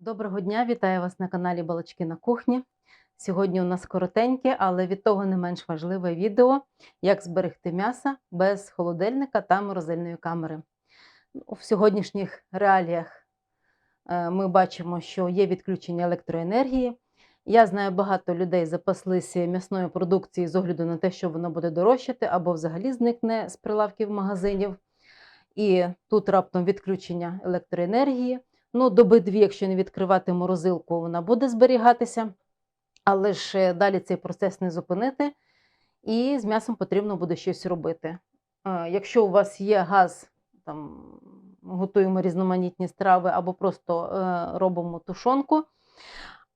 Доброго дня, вітаю вас на каналі Балачки на кухні. Сьогодні у нас коротеньке, але від того не менш важливе відео, як зберегти м'ясо без холодильника та морозильної камери. В сьогоднішніх реаліях е, ми бачимо, що є відключення електроенергії. Я знаю, багато людей запаслися м'ясною продукцією з огляду на те, що воно буде дорожчати або взагалі зникне з прилавків магазинів. І тут раптом відключення електроенергії. Ну, доби дві, якщо не відкривати морозилку, вона буде зберігатися, але ж е, далі цей процес не зупинити, і з м'ясом потрібно буде щось робити. Е, Якщо у вас є газ, там готуємо різноманітні страви, або просто е, робимо тушонку,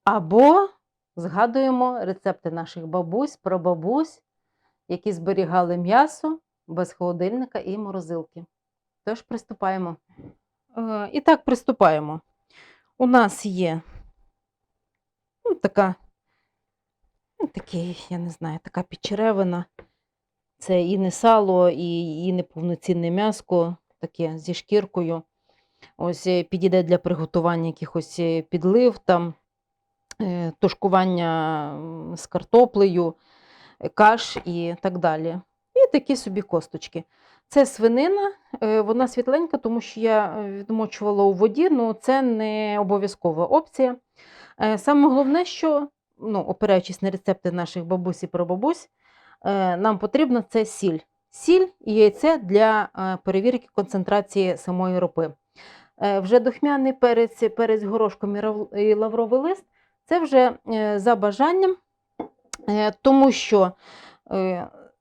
або згадуємо рецепти наших бабусь, прабабусь, які зберігали м'ясо без холодильника і морозилки. Тож приступаємо. Е, І так, приступаємо. У нас є ну, така, ну, такий, я не знаю, така підчеревина. Це і не сало, і, і не повноцінне м'яско, таке зі шкіркою. Ось е, підійде для приготування якихось е, підлив, там, тушкування з картоплею, каш і так далі. І такі собі косточки. Це свинина, е, вона світленька, тому що я е, відмочувала у воді, але це не обов'язкова опція. Е, Саме головне, що, ну, опираючись на рецепти наших бабусь і прабабусь, нам потрібно це сіль. Сіль і яйце для перевірки концентрації самої ропи. Вже духмяний перець, перець горошком і лавровий лист це вже за бажанням, тому що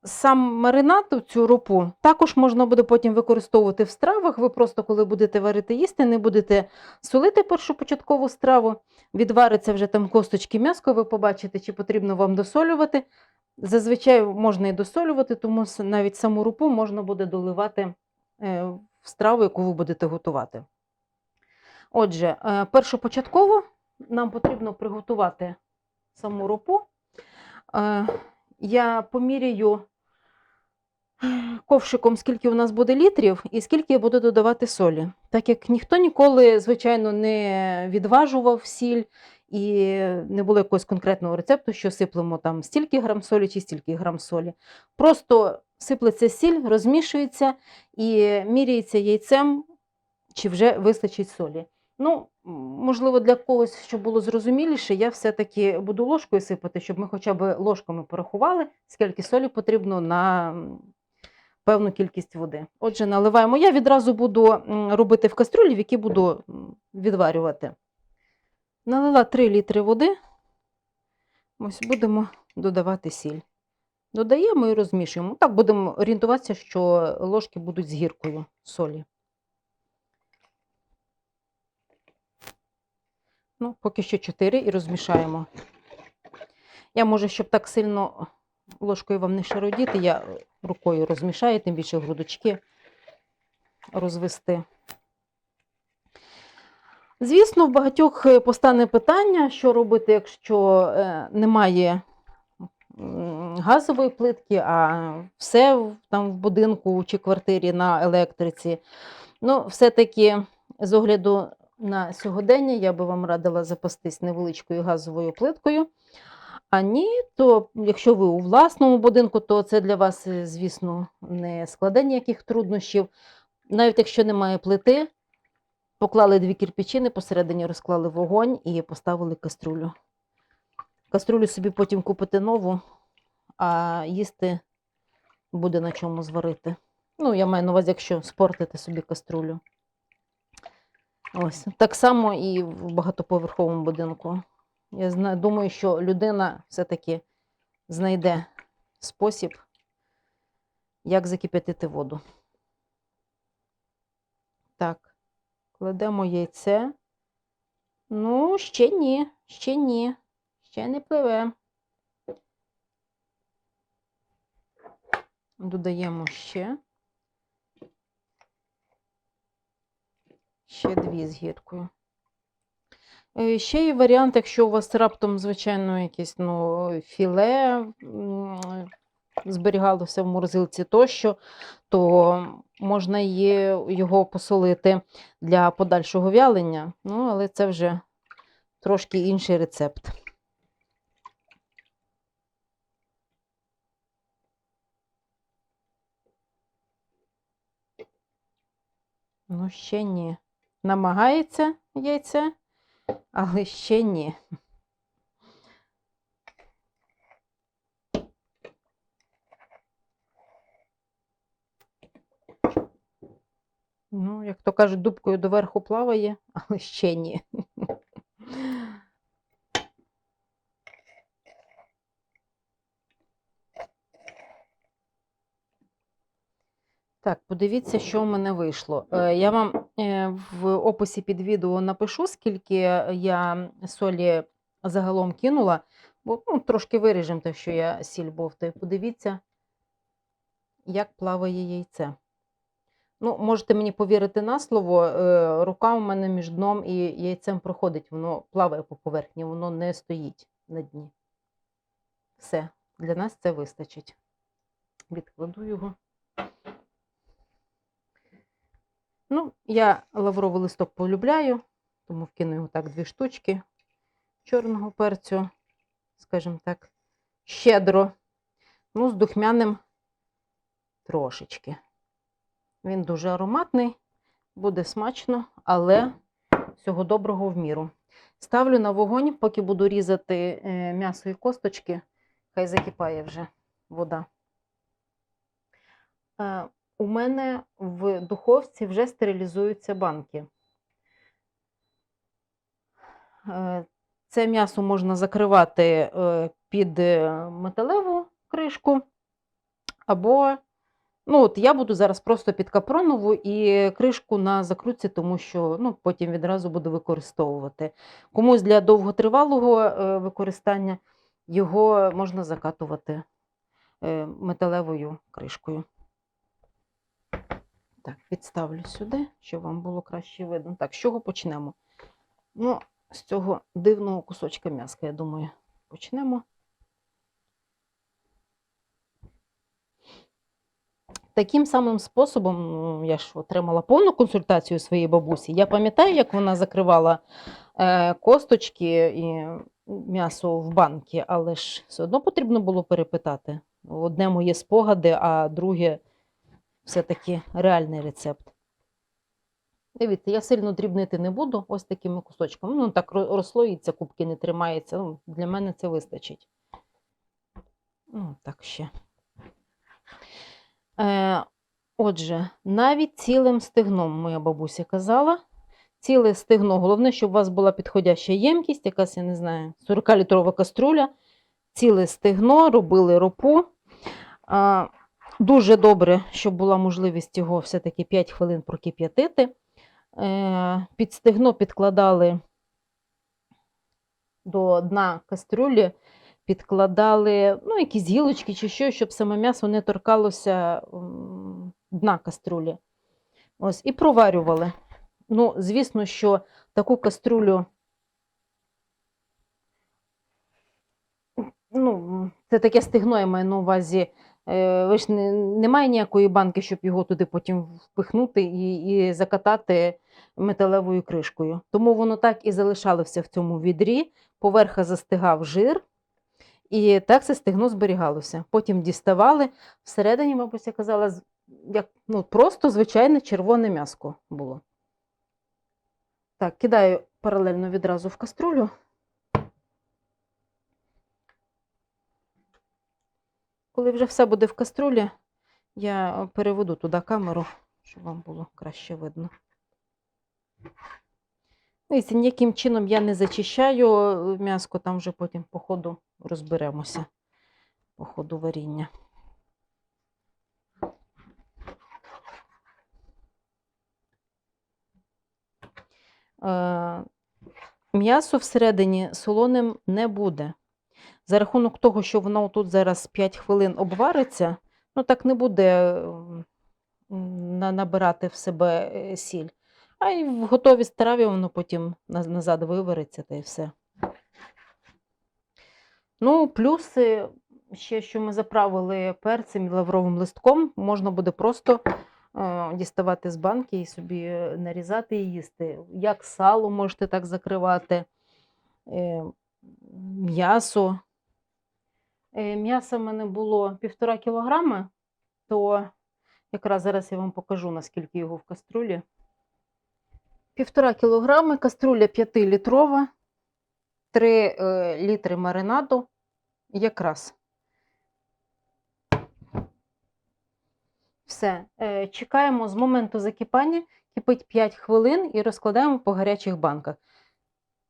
сам маринад, цю ропу, також можна буде потім використовувати в стравах. Ви просто, коли будете варити їсти, не будете солити першопочаткову страву. Відвариться вже там косточки м'яско, ви побачите, чи потрібно вам досолювати. Зазвичай можна і досолювати, тому навіть саму рупу можна буде доливати е, в страву, яку ви будете готувати. Отже, е, першопочатково нам потрібно приготувати саму рупу. Е, Я поміряю ковшиком, скільки у нас буде літрів і скільки я буду додавати солі. Так як ніхто ніколи, звичайно, не відважував сіль і не було якогось конкретного рецепту, що сиплемо там стільки грам солі чи стільки грам солі. Просто сиплеться сіль, розмішується і міряється яйцем, чи вже вистачить солі. Ну, можливо, для когось, щоб було зрозуміліше, я все-таки буду ложкою сипати, щоб ми хоча б ложками порахували, скільки солі потрібно на певну кількість води. Отже, наливаємо. Я відразу буду робити в кастрюлі, в якій буду відварювати. Налила 3 літри води. Ось будемо додавати сіль. Додаємо і розмішуємо. Так будемо орієнтуватися, що ложки будуть з гіркою солі. Ну, поки що 4 і розмішаємо. Я може, щоб так сильно ложкою вам не шародіти, я рукою розмішаю, тим більше грудочки розвести. Звісно, в багатьох е, постане питання, що робити, якщо е, немає газової плитки, а все там в будинку чи квартирі на електриці. Ну, все-таки з огляду на сьогодення я би вам радила запастись невеличкою газовою плиткою. А ні, то якщо ви у власному будинку, то це для вас, е, звісно, не складе ніяких труднощів. Навіть якщо немає плити, поклали дві кирпичини, посередині розклали вогонь і поставили каструлю. Каструлю собі потім купите нову, а їсти буде на чому зварити. Ну, я маю на увазі, якщо спортите собі каструлю. Ось так само і в багатоповерховому будинку. Я думаю, що людина все-таки знайде спосіб, як закип'ятити воду. Так, кладемо яйце. Ну, ще ні, ще ні, ще не пливе. Додаємо ще. Ще дві з гіркою. Е, Ще є варіант, якщо у вас раптом, звичайно, якесь ну, філе зберігалося в морозилці тощо, то можна є його посолити для подальшого вялення. Ну, але це вже трошки інший рецепт. Ну, ще ні. Намагається яйце, але ще ні. Ну, як то кажуть, дубкою доверху плаває, але ще ні. Так, подивіться, що в мене вийшло. Е, Я вам е, в описі під відео напишу, скільки я солі загалом кинула, бо ну, трошки виріжемо те, що я сіль бовтаю. Подивіться, як плаває яйце. Ну, можете мені повірити на слово, е, рука у мене між дном і яйцем проходить, воно плаває по поверхні, воно не стоїть на дні. Все, для нас це вистачить. Відкладу його. Ну, я лавровий листок полюбляю, тому вкину його так дві штучки чорного перцю, скажімо так, щедро. Ну, з духмяним трошечки. Він дуже ароматний, буде смачно, але всього доброго в міру. Ставлю на вогонь, поки буду різати е, м'ясо і косточки, хай закипає вже вода. У мене в духовці вже стерилізуються банки. Е, Це м'ясо можна закривати е, під е, металеву кришку, або Ну, от я буду зараз просто під капронову і кришку на закрутці, тому що ну, потім відразу буду використовувати. Комусь для довготривалого використання його можна закатувати металевою кришкою. Так, підставлю сюди, щоб вам було краще видно. Так, з чого почнемо? Ну, з цього дивного кусочка м'яска, я думаю, почнемо. Таким самим способом, ну, я ж отримала повну консультацію своєї бабусі. Я пам'ятаю, як вона закривала е, косточки і м'ясо в банки, але ж все одно потрібно було перепитати. Одне моє спогади, а друге все-таки реальний рецепт. Дивіться, я сильно дрібнити не буду ось такими кусочками. Ну, так ро- розслоїться, кубки не тримається. Ну, для мене це вистачить. Ну, так ще. Е, отже, навіть цілим стегном, моя бабуся казала. Ціле стегно. Головне, щоб у вас була підходяща ємкість, якась, я не знаю, 40-літрова каструля. Ціле стегно, робили ропу. А, дуже добре, щоб була можливість його все-таки 5 хвилин прокип'ятити. Е, під стегно підкладали до дна кастрюлі підкладали ну, якісь гілочки чи що, щоб саме м'ясо не торкалося дна каструлі. Ось, і проварювали. Ну, звісно, що таку каструлю, ну, це таке стегно, я маю на увазі. Е, Ви ж не, немає ніякої банки, щоб його туди потім впихнути і, і закатати металевою кришкою. Тому воно так і залишалося в цьому відрі, поверха застигав жир, і так це стегно зберігалося. Потім діставали. Всередині, бабуся казала, як ну, просто звичайне червоне м'яско було. Так, кидаю паралельно відразу в каструлю. Коли вже все буде в каструлі, я переведу туди камеру, щоб вам було краще видно. Дивіться, ніяким чином я не зачищаю е, м'яско, там вже потім по ходу розберемося, по ходу варіння. Е, М'ясо всередині солоним не буде. За рахунок того, що воно тут зараз 5 хвилин обвариться, ну так не буде набирати в себе е, сіль. А й в готовій страві воно потім назад вивариться та й все. Ну, плюси ще, що ми заправили перцем і лавровим листком, можна буде просто е, діставати з банки і собі е, нарізати і їсти. Як сало можете так закривати. М'ясо. Е, М'яса в мене було півтора кілограми, то якраз зараз я вам покажу, наскільки його в каструлі. Півтора кілограми, каструля 5-літрова, 3 е, літри маринаду. Якраз. Все. Е, чекаємо з моменту закипання, кипить 5 хвилин і розкладаємо по гарячих банках.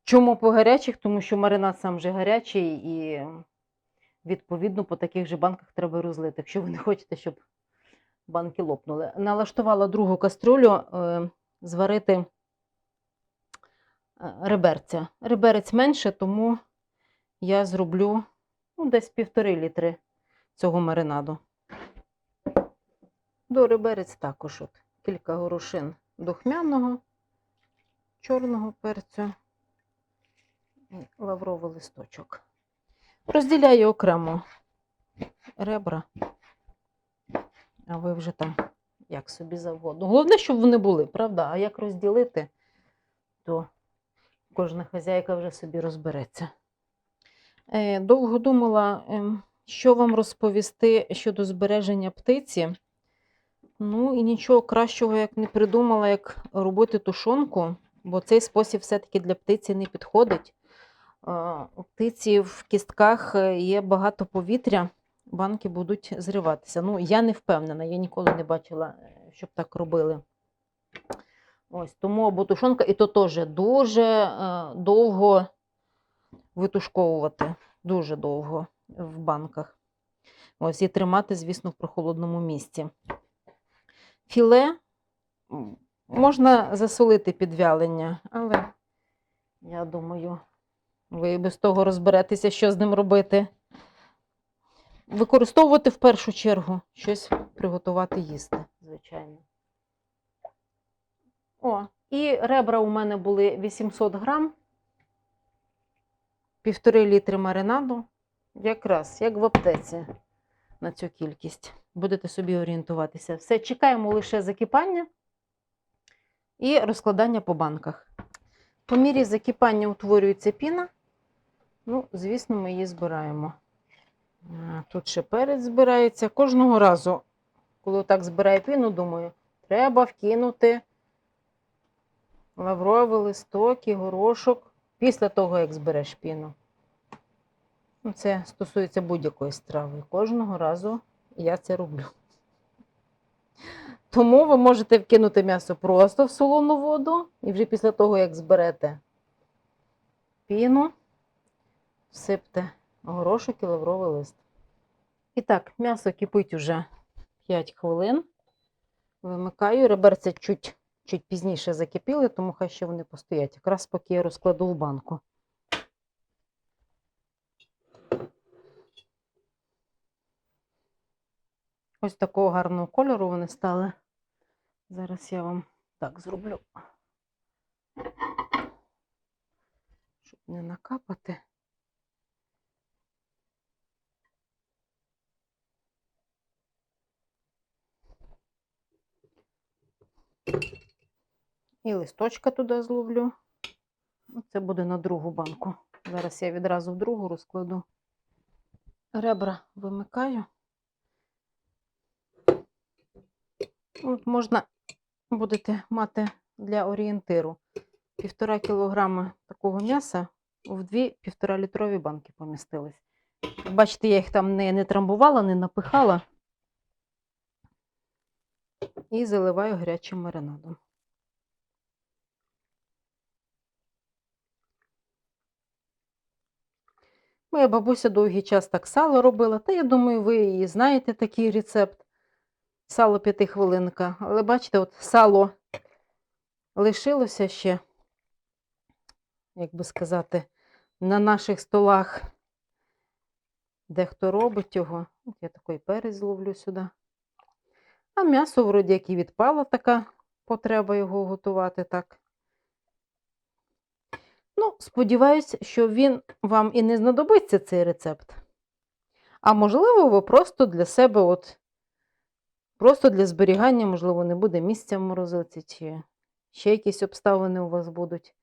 Чому по гарячих? Тому що маринад сам вже гарячий і, відповідно, по таких же банках треба розлити, якщо ви не хочете, щоб банки лопнули. Налаштувала другу каструлю е, зварити е, реберця. Реберець менше, тому я зроблю ну, десь півтори літри цього маринаду. До реберець також от, кілька горошин духмяного, чорного перцю лавровий листочок. Розділяю окремо ребра, а ви вже там як собі завгодно. Головне, щоб вони були, правда? А як розділити, то кожна хазяйка вже собі розбереться. Е, Довго думала, ем, що вам розповісти щодо збереження птиці. Ну і нічого кращого, як не придумала, як робити тушонку, бо цей спосіб все-таки для птиці не підходить. У птиці в кістках е, є багато повітря, банки будуть зриватися. Ну, я не впевнена, я ніколи не бачила, е, щоб так робили. Ось, тому або тушонка, і то теж дуже е, довго витушковувати, дуже довго в банках. Ось, і тримати, звісно, в прохолодному місці. Філе можна засолити під вялення, але я думаю, ви без того розберетеся, що з ним робити. Використовувати в першу чергу щось приготувати їсти, звичайно. О, і ребра у мене були 800 грам, півтори літри маринаду. Якраз, як в аптеці на цю кількість. Будете собі орієнтуватися. Все, чекаємо лише закипання і розкладання по банках. По мірі закипання утворюється піна. Ну, звісно, ми її збираємо. Тут ще перець збирається. Кожного разу, коли так збираю піну, думаю, треба вкинути лавровий листок і горошок після того, як збереш піну. Ну, Це стосується будь-якої страви. Кожного разу я це роблю. Тому ви можете вкинути м'ясо просто в солону воду, і вже після того, як зберете піну, всипте горошок і лавровий лист. І так, м'ясо кипить уже 5 хвилин. Вимикаю, реберця чуть, чуть пізніше закипіли, тому хай ще вони постоять. Якраз поки я розкладу в банку. Ось такого гарного кольору вони стали. Зараз я вам так зроблю, щоб не накапати. І листочка туди зловлю. Це буде на другу банку. Зараз я відразу в другу розкладу. Ребра вимикаю. От можна будете мати для орієнтиру півтора кілограми такого м'яса в дві півтора літрові банки помістились. Бачите, я їх там не, не трамбувала, не напихала і заливаю гарячим маринадом. Моя бабуся довгий час так сало робила, та я думаю, ви і знаєте такий рецепт. Сало п'ятихвилинка. Але бачите, от сало лишилося ще, як би сказати, на наших столах. Дехто робить його. От я такий перець зловлю сюди. А м'ясо, вроді, як і відпала така потреба його готувати так. Ну, сподіваюсь, що він вам і не знадобиться цей рецепт. А можливо, ви просто для себе, от, просто для зберігання, можливо, не буде місця в морозилці, чи ще якісь обставини у вас будуть.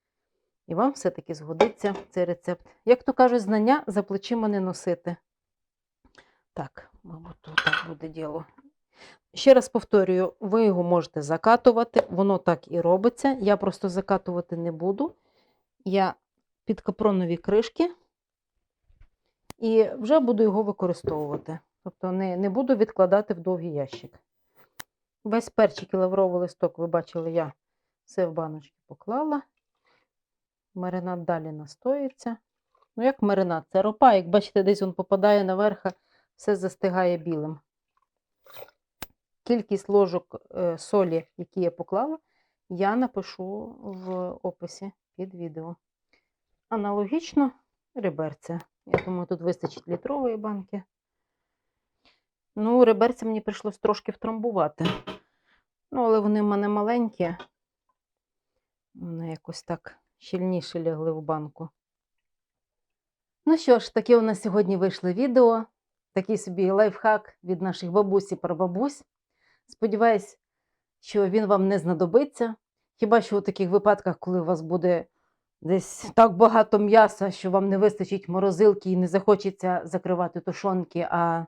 І вам все-таки згодиться цей рецепт. Як то кажуть, знання за плечима не носити. Так, мабуть, так буде діло. Ще раз повторюю, ви його можете закатувати, воно так і робиться. Я просто закатувати не буду. Я під капронові кришки і вже буду його використовувати. Тобто не, не буду відкладати в довгий ящик. Весь перчик і лавровий листок, ви бачили, я все в баночки поклала. Маринад далі настоїться. Ну, як маринад? Це ропа, як бачите, десь він попадає наверх, все застигає білим. Кількість ложок е, солі, які я поклала, я напишу в описі під відео. Аналогічно реберця. Я думаю, тут вистачить літрової банки. Ну, реберця мені прийшлось трошки втрамбувати. Ну, але вони в мене маленькі. Вони якось так щільніше лягли в банку. Ну що ж, таке у нас сьогодні вийшло відео. Такий собі лайфхак від наших бабусь і прабабусь. Сподіваюсь, що він вам не знадобиться. Хіба що у таких випадках, коли у вас буде десь так багато м'яса, що вам не вистачить морозилки і не захочеться закривати тушонки, а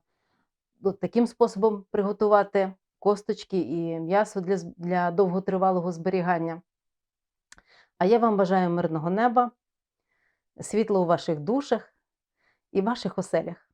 от таким способом приготувати косточки і м'ясо для, для довготривалого зберігання. А я вам бажаю мирного неба, світла у ваших душах і ваших оселях.